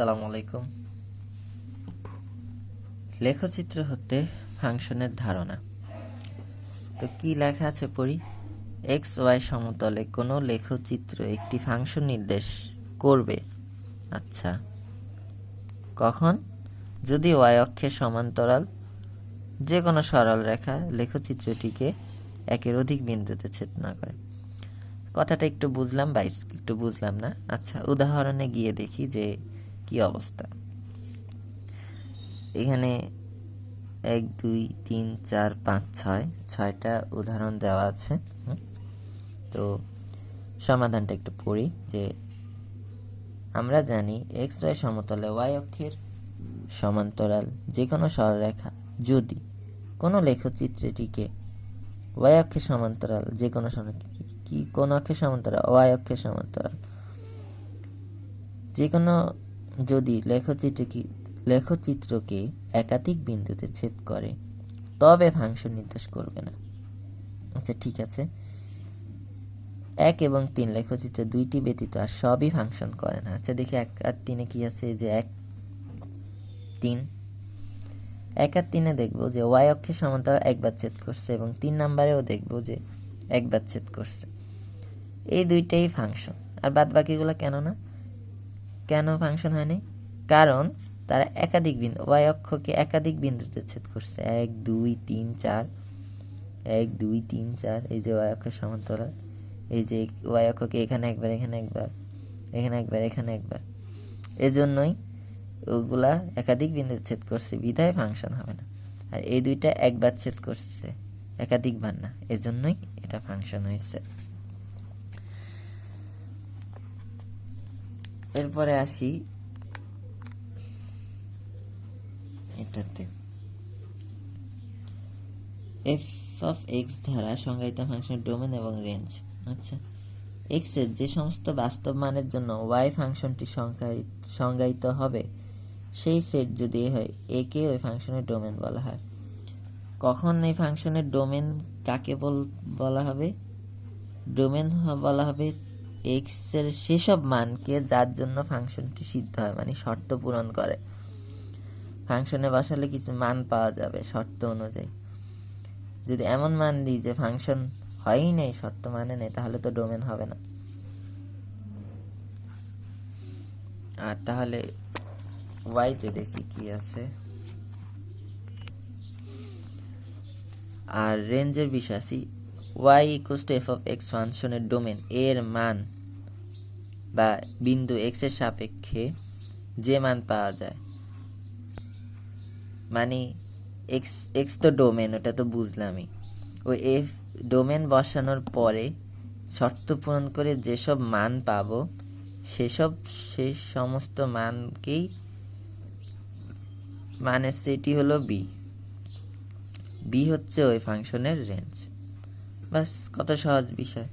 আসসালামু আলাইকুম। লেখচিত্র হতে ফাংশনের ধারণা। তো কি লেখা আছে পড়ি? এক্স ওয়াই সমতলে কোনো লেখচিত্র একটি ফাংশন নির্দেশ করবে। আচ্ছা। কখন? যদি ওয়াই অক্ষের সমান্তরাল যে কোনো সরল রেখা লেখচিত্রটিকে একের অধিক বিন্দুতে ছেদ না করে। কথাটা একটু বুঝলাম বা একটু বুঝলাম না। আচ্ছা উদাহরণে গিয়ে দেখি যে কি অবস্থা? এখানে এক, দুই, তিন, চার, পাঁচ, ছয়, ছয়টা উদাহরণ দেওয়া আছে তো সমাধানটা একটু পড়ি যে আমরা জানি এক্স ওয়াই সমতলে ওয়াই অক্ষের সমান্তরাল যে কোনো সরলরেখা যদি কোনো লেখচিত্রটিকে ওয়াই অক্ষের সমান্তরাল যে কোনো কি কোন অক্ষের সমান্তরাল? ওয়াই অক্ষের সমান্তরাল। যে কোনো যদি লেখচিত্রকে লেখচিত্রকে একাধিক বিন্দুতে ছেদ করে, তবে ফাংশন নির্দেশ করবে না। আচ্ছা ঠিক আছে। এক এবং তিন লেখচিত্র দুইটি ব্যতীত আর সবই ফাংশন করে না। আচ্ছা দেখি এক আর তিনে কি আছে? যে এক, তিন। এক আর তিনে দেখব যে ওয়াই অক্ষের সমান্তরাল একবার ছেদ করছে এবং তিন নাম্বারেও দেখব যে একবার ছেদ করছে। এই দুইটাই ফাংশন আর বাদ বাকিগুলো কেন না? কেন ফাংশন হয়নি? কারণ তারা একাধিক বিন্দু ওয়াই অক্ষকে একাধিক বিন্দুতে ছেদ করছে। এক, দুই, তিন, চার। এক, দুই, তিন, চার, এই যে ওয়াই অক্ষের সমান্তরাল। এই যে ওয়াই অক্ষকে এখানে একবার এখানে একবার এখানে একবার এখানে একবার। এজন্যই ওগুলা একাধিক বিন্দু ছেদ করছে, বিধায় ফাংশন হবে না। আর এই দুইটা একবার ছেদ করছে একাধিকবার না। এজন্যই এটা ফাংশন হয়েছে। এরপরে আসি। এটাতে। এফ অফ এক্স দ্বারা সংজ্ঞায়িত ফাংশনের ডোমেন এবং রেঞ্জ। আচ্ছা। এক্সের যে সমস্ত বাস্তব মানের জন্য ওয়াই ফাংশনটি সংজ্ঞায়িত হবে, সেই সেট যদি হয়, একে ওই ফাংশনের ডোমেন বলা হয়। কখন এই ফাংশনের ডোমেন কাকে বল- বলা হবে? ডোমেন বলা হবে এক্সের সেসব মানকে যার জন্য ফাংশনটি সিদ্ধ হয় মানে শর্ত পূরণ করে। ফাংশনে বসালে কিছু মান পাওয়া যাবে শর্ত অনুযায়ী। যদি এমন মান দিই যে ফাংশন হয়ই নেই, শর্ত মানে নেই, তাহলে তো ডোমেন হবে না। আর তাহলে ওয়াইতে দেখি কি আছে। আর রেঞ্জের বিষয় Y equals to f of x ফাংশনের ডোমেন এর মান বা বিন্দু এক্সের সাপেক্ষে যে মান পাওয়া যায়। মানে এক্স এক্স তো ডোমেন, ওটা তো বুঝলামই। ওই এফ ডোমেন বসানোর পরে শর্ত পূরণ করে যেসব মান পাবো, সেসব সেই সমস্ত মানকেই মানের সেটি হলো বি বি হচ্ছে ওই ফাংশনের রেঞ্জ বাস কত সহজ বিষয়।